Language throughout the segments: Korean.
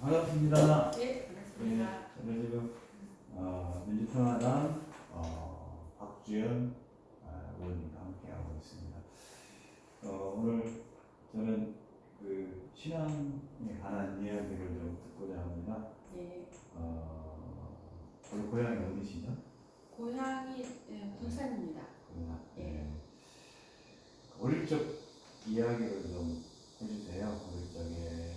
반갑습니다. 네, 네, 반갑습니다. 저는 지금 어, 민주평화당 어, 박주연 아, 의원님과 함께하고 있습니다. 어, 오늘 저는 그 신앙에 관한 이야기를 좀 듣고자 합니다. 네, 어, 원래 고향이 어디시죠? 고향이 예, 부산입니다. 고향. 예. 네. 어릴 적 이야기를 좀 해주세요. 어릴 적에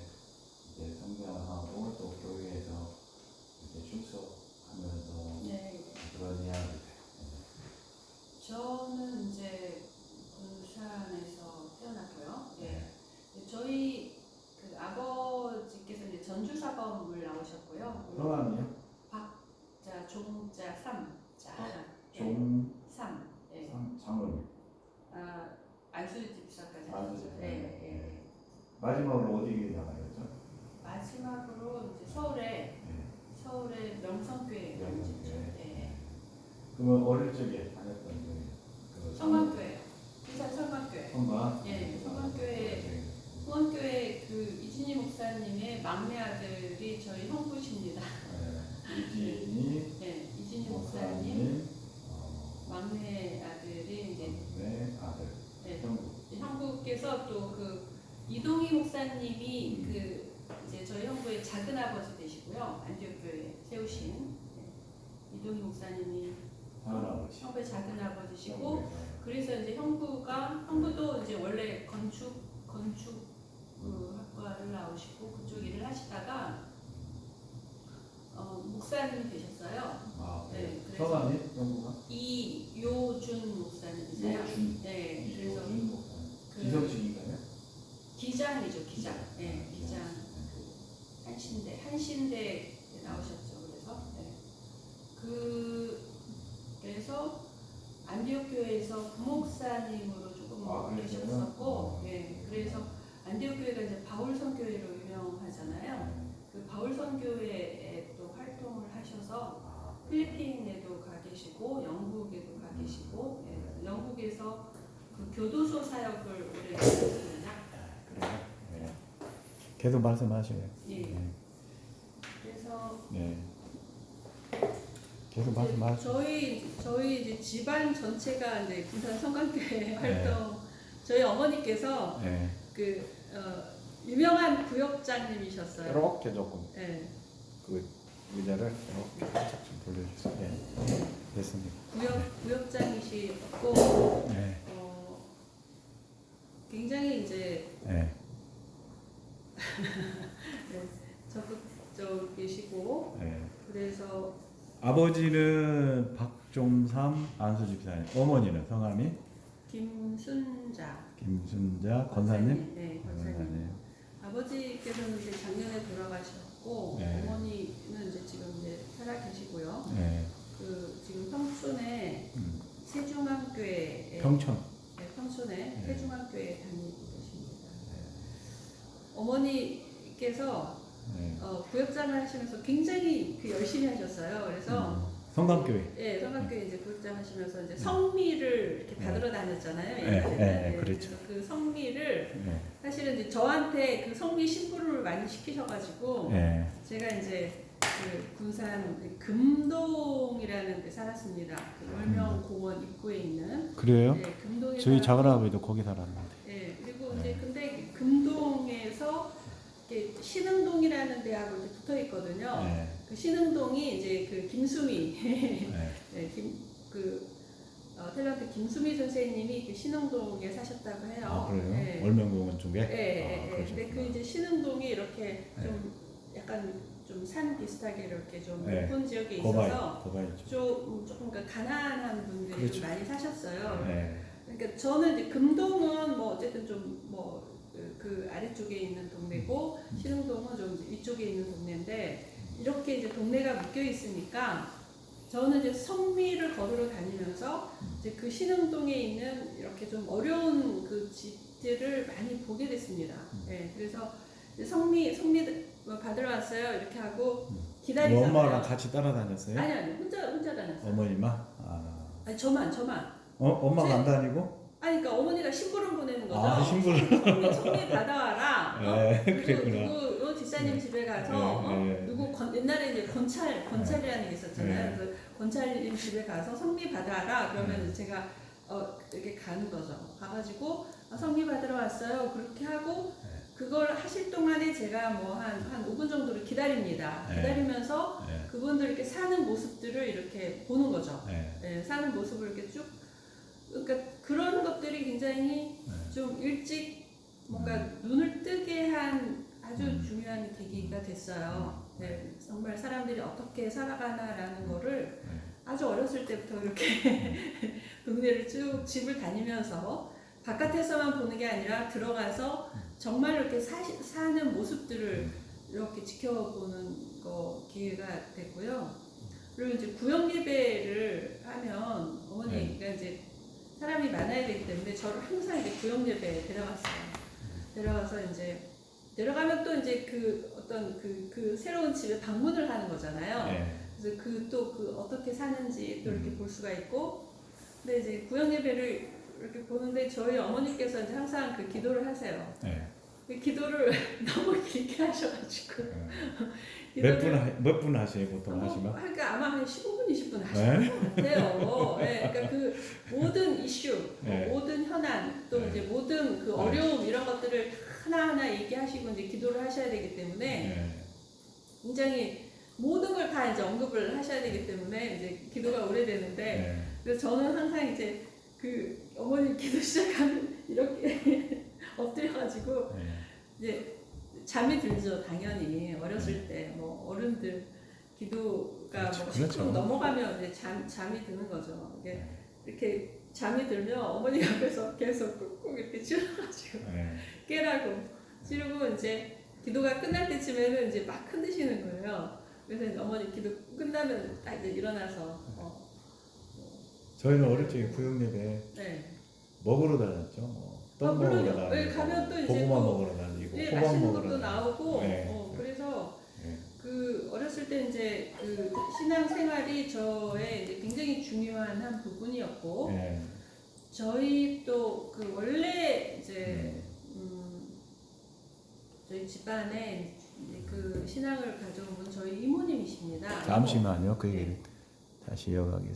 이제 성장하고 또 교회에서 이제 출석하면서 네, 그런 이야기들. 저는 이제 군산에서 태어났고요. 예, 네. 저희 그 아버지께서 이제 전주 사범을 나오셨고요. 성함이요? 자 종자 삼자 아, 종 삼. 예. 상- 장은 아 안수집사까지 안수집사. 하셨죠. 예, 예. 예. 마지막으로 어디 나가셨죠? 마지막으로 이제 서울에 네. 서울의 명성교회 명성교회. 명성교회. 예. 그러면 어릴 적에 다녔던 그 성광교회. 부산 성광. 예, 성광교회. 네. 후원교회 그 이진희 목사님의 막내 아들이 저희 형부십니다. 네. 이진이 네, 이진희 목사님 목사님, 어, 막내 아들이 이제 네 아들 네, 형부. 형부께서 또 그 이동희 목사님이 음. 그 이제 저희 형부의 작은 아버지 되시고요. 안디옥교회 세우신 네, 이동희 목사님이 아버지. 형부의 작은 아버지시고. 그래서 이제 형부가 형부도 이제 원래 건축 건축 그 학과를 나오시고 그쪽 일을 하시다가 어, 목사님이 되셨어요. 아, 네, 네. 그래서- 성함이 형부가 이요준 목사님이세요. 요준. 네, 그래서 요준 목사님. 그 기성직인가요? 기장이죠, 기장. 네, 아, 기장. 한신대, 한신대 나오셨죠. 그래서 네. 그 그래서 안디옥 교회에서 부목사님으로 조금 아? 계셨었고, 어. 네, 그래서 안디옥 교회가 이제 바울선 교회로 유명하잖아요. 네. 그 바울선 교회에 또 활동을 하셔서 아, 필리핀에도 가 계시고 영국에도 가 계시고 예, 영국에서 그 교도소 사역을 오래 하셨거든요. 그래요? 네. 계속 말씀하셔요. 예. 네. 그래서 네. 계속 이제 말씀하세요. 저희 저희 이제 집안 전체가 이제 부산 성관교회 네. 활동. 저희 어머니께서 네. 그 어, 유명한 구역장님이셨어요. 이렇게 조금 예, 그 의자를 이렇게 살짝 좀 돌려주세요. 네. 됐습니다. 구역 구역장이시고 네. 어, 굉장히 이제 네. 적극적이시고 네. 그래서 아버지는 박종삼 안수집사님, 어머니는 성함이 김순자 김순자 권사님. 네 권사님 권사님. 아버지께서는 이제 작년에 돌아가셨고 네. 어머니는 이제 지금 이제 살아 계시고요 네. 그 지금 평촌에 음. 세중앙교회에 평촌. 네, 평촌에 네. 세중앙교회에 다니고 계십니다 어머니께서 네. 어, 구역장을 하시면서 굉장히 그 열심히 하셨어요 그래서 음. 성감교회. 예, 성악교회 이제 구역장 하시면서 이제 성미를 이렇게 네. 받으러 다녔잖아요. 네, 옛날에는. 네, 네, 예, 그렇죠. 그래서 그 성미를 네. 사실은 이제 저한테 그 성미 신부를 많이 시키셔가지고 네. 제가 이제 그 군산 금동이라는 데 살았습니다. 그 월명 공원 입구에 있는 그래요? 네, 금동에 저희 살았- 작은 아버지도 거기 살았는데. 예, 그리고 네. 이제 근데 금동에서 신흥동이라는 대하고 이렇게 붙어 있거든요. 네. 그 신흥동이 이제 그 김수미 네. 네, 김, 그 어, 탤런트 김수미 선생님이 그 신흥동에 사셨다고 해요. 아 그래요? 네. 월명공원 쪽에? 예, 아, 예, 예. 근데. 그 이제 신흥동이 이렇게 네. 좀 약간 좀 산 비슷하게 이렇게 좀 네. 높은 지역에 있어서 쪽. 좀 조금 그 가난한 분들이 그렇죠. 좀 많이 사셨어요. 네. 그러니까 저는 이제 금동은 뭐 어쨌든 좀뭐 그 아래쪽에 있는 동네고 음. 신흥동은 좀 위쪽에 있는 동네인데 이렇게 이제 동네가 묶여 있으니까 저는 이제 성미를 걸으러 다니면서 음. 이제 그 신흥동에 있는 이렇게 좀 어려운 그 집들을 많이 보게 됐습니다. 음. 예, 그래서 성미 성미 뭐 받으러 왔어요 이렇게 하고 음. 기다리잖아요. 엄마랑 같이 따라다녔어요? 아니 아니 혼자 혼자 다녔어요. 어머니만? 아. 아니 저만 저만. 어 엄마가 제- 안 다니고? 아니 그러니까 어머니가 신부름 보내는 거죠. 아 신부를. 성미 성미 받아와라. 어? 네 그리고 그랬구나. 누구 어, 집 목사님 네. 집에 가서 네, 어? 네. 누구 건, 옛날에 이제 권찰 권찰이라는 게 있었잖아요. 네. 그래서 권찰님 집에 가서 성미 받아라 그러면 네. 제가 어, 이렇게 가는 거죠. 가가지고 아, 성미 받으러 왔어요. 그렇게 하고 네. 그걸 하실 동안에 제가 뭐 한 한 5분 정도를 기다립니다. 네. 기다리면서 네. 그분들 이렇게 사는 모습들을 이렇게 보는 거죠. 네. 예, 사는 모습을 이렇게 쭉 그러니까 그런 것들이 굉장히 네. 좀 일찍 뭔가 눈을 뜨게 한 아주 음. 중요한 계기가 됐어요. 네, 정말 사람들이 어떻게 살아가나라는 거를 네. 아주 어렸을 때부터 이렇게 동네를 쭉 집을 다니면서 바깥에서만 보는 게 아니라 들어가서 정말 이렇게 사시, 사는 모습들을 이렇게 지켜보는 거 기회가 됐고요. 그리고 이제 구역 예배를 하면 어머니가 이제 사람이 많아야 되기 때문에 저를 항상 이제 구역 예배에 데려갔어요. 데려가서 이제 데려가면 또 이제 그 어떤 그, 그 새로운 집에 방문을 하는 거잖아요. 네. 그래서 그또그 어떻게 사는지 또 이렇게 음. 볼 수가 있고, 근데 이제 구역 예배를 이렇게 보는데 저희 어머니께서 이제 항상 그 기도를 하세요. 네. 그 기도를 너무 길게 하셔가지고 몇 분, 몇분 하세요, 보통 뭐, 하시면? 그러니까 아마 한 15분, 20분 네. 하실 것 같아요. 네, 그러니까 그 모든 이슈, 네. 모든 현안, 또 네. 이제 모든 그 네. 어려움 이런 것들을 하나 하나 얘기하시고 이제 기도를 하셔야 되기 때문에 네. 굉장히 모든 걸 다 이제 언급을 하셔야 되기 때문에 이제 기도가 오래되는데 네. 그래서 저는 항상 이제 그 어머니 기도 시작하면 이렇게 엎드려가지고 네. 이제 잠이 들죠 당연히 어렸을 때 뭐 어른들 기도가 그렇죠, 뭐 그렇죠. 10분 넘어가면 이제 잠 잠이 드는 거죠. 이게 네. 이렇게 잠이 들면 어머니 옆에서 계속 꾹꾹 이렇게 찔러가지고 네. 깨라고 찌르고 이제 기도가 끝날 때쯤에는 이제 막 흔드시는 거예요. 그래서 이제 어머니 기도 끝나면 딱 이제 일어나서 어, 저희는 어릴 적에 구역 예배 네. 먹으러 다녔죠. 뭐. 떡 아, 물론요. 먹으러 다니고, 네, 가면 또 이제 고구마 또 먹으러 다니고, 네, 호박 맛있는 먹으러 것도 다니고. 나오고 네. 어, 그래서 네. 그 어렸을 때 이제 그 신앙 생활이 저의 이제 굉장히 중요한 한 부분이었고 네. 저희 또 그 원래 이제 음, 저희 집안에 이제 그 신앙을 가져온 분 저희 이모님이십니다. 잠시만요. 그 얘기를 다시 이어가겠습니다.